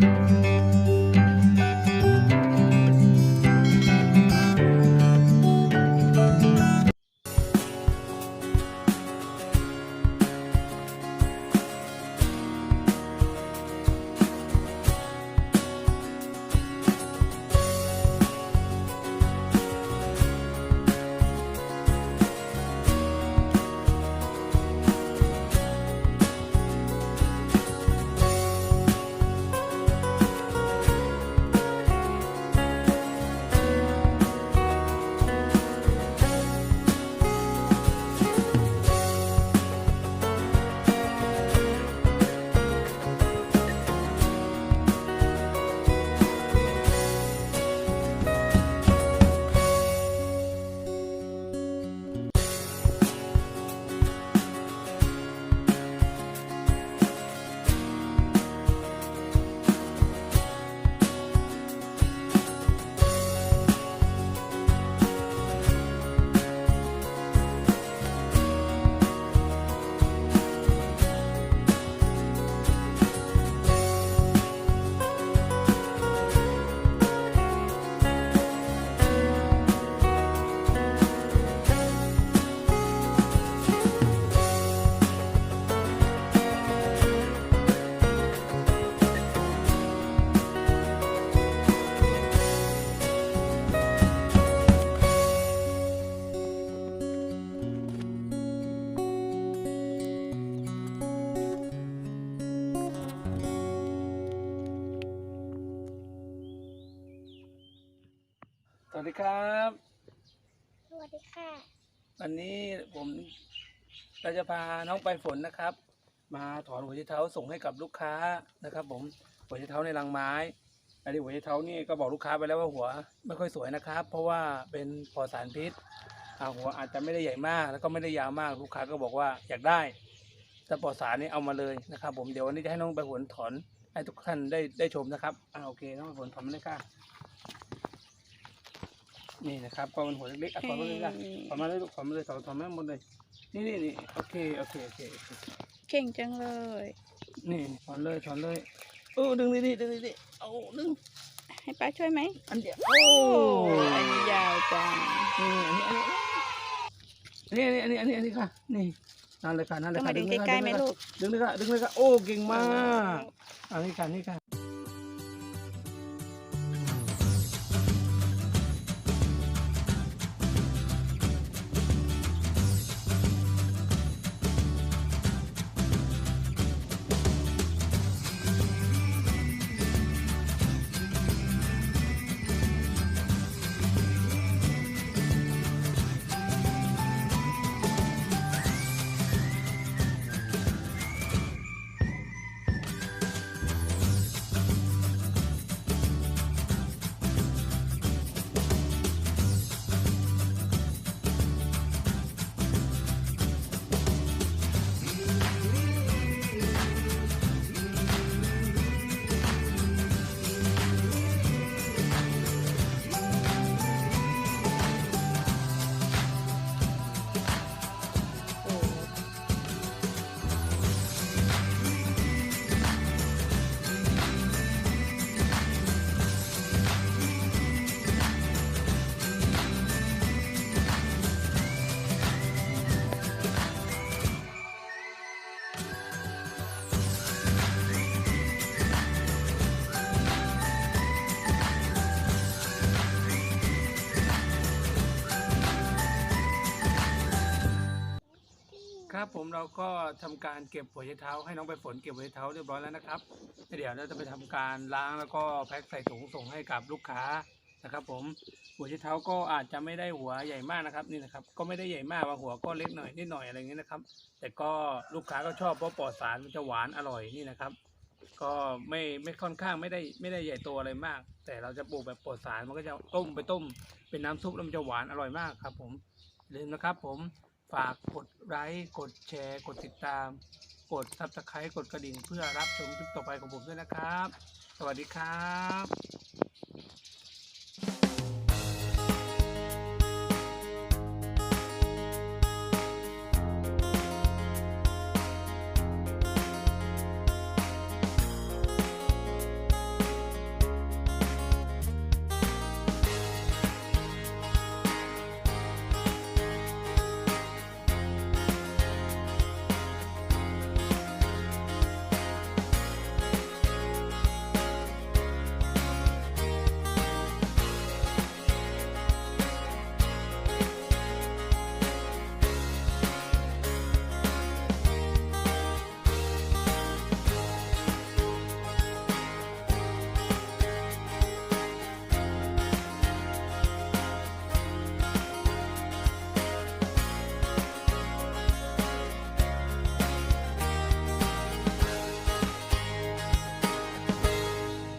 ส วัสดีครับ สวัสดีค่ะ วันนี้ผมเราจะพาน้องไปฝนนะครับ มาถอนหัวไชเท้าส่งให้กับลูกค้านะครับ ผมหัวไชเท้าในรังไม้อันนี้หัวไชเท้านี่ก็บอกลูกค้าไปแล้วว่าหัวไม่ค่อยสวยนะครับ เพราะว่าเป็นปลอดสารพิษอ่าหัวอาจจะไม่ได้ใหญ่มาก แล้วก็ไม่ได้ยาวมากลูกค้าก็บอกว่าอยากได้ถ้าปลอดสารนี่เอามาเลยนะครับ ผมเดี๋ยววันนี้จะให้น้องไปฝนถอนให้ทุกท่านได้ได้ชมนะครับอ่าโอเคน้องไปฝนถอนมาเลยค่ะ นี่นะครับก็เป็นหัวเล็กๆอะถอนมาเลยค่ะถอนมาเลยลูกถอนมาเลยถอนถอนมาหมดเลย นี่นี่นี่โอเคโอเคโอเคโอเคเก่งจังเลย นี่ถอนเลยถอนเลยโอ้ดึงดิดิดึงดิดิเอาดึงให้ป้าช่วยไหมอันเดียวโอ้อันนี้ยาวจังนี่อันนี้อันนี้อันนี้อันนี้อันนี้ค่ะนี่นั่นเลยค่ะนั่นเลยต้องค่ะมาดึงเลยค่ะใกล้ๆไหมลูกดึงเลยค่ะดึงเลยค่ะโอ้เก่งมากอันนี้ค่ะนี่ค่ะ ครับผมเราก็ทำการเก็บหัวไชเท้า ให้น้องไปฝนเก็บหัวไชเท้าเรียบร้อยแล้วนะครับ เดี๋ยวเราจะไปทำการล้างแล้วก็แพ็คใส่ถุงส่งให้กับลูกค้านะครับ ผมหัวไชเท้าก็อาจจะไม่ได้หัวใหญ่มากนะครับนี่นะครับ ก็ไม่ได้ใหญ่มากบางหัวก็เล็กหน่อยนิดหน่อยอะไรอย่างเงี้ยนะครับ แต่ก็ลูกค้าก็ชอบเพราะปลอดสารมันจะหวานอร่อยนี่นะครับ ก็ไม่ไม่ค่อนข้างไม่ได้ไม่ได้ใหญ่โตอะไรมาก แต่เราจะปลูกแบบปลอดสารมันก็จะต้มไปต้ม เป็นน้ำซุปแล้วมันจะหวานอร่อยมากครับ ผมลืมนะครับ ผม ฝากกดไลค์กดแชร์ กดติดตาม กดซับสไครต์กดกระดิ่งเพื่อรับชมคลิปต่อไปของผมด้วยนะครับ สวัสดีครับ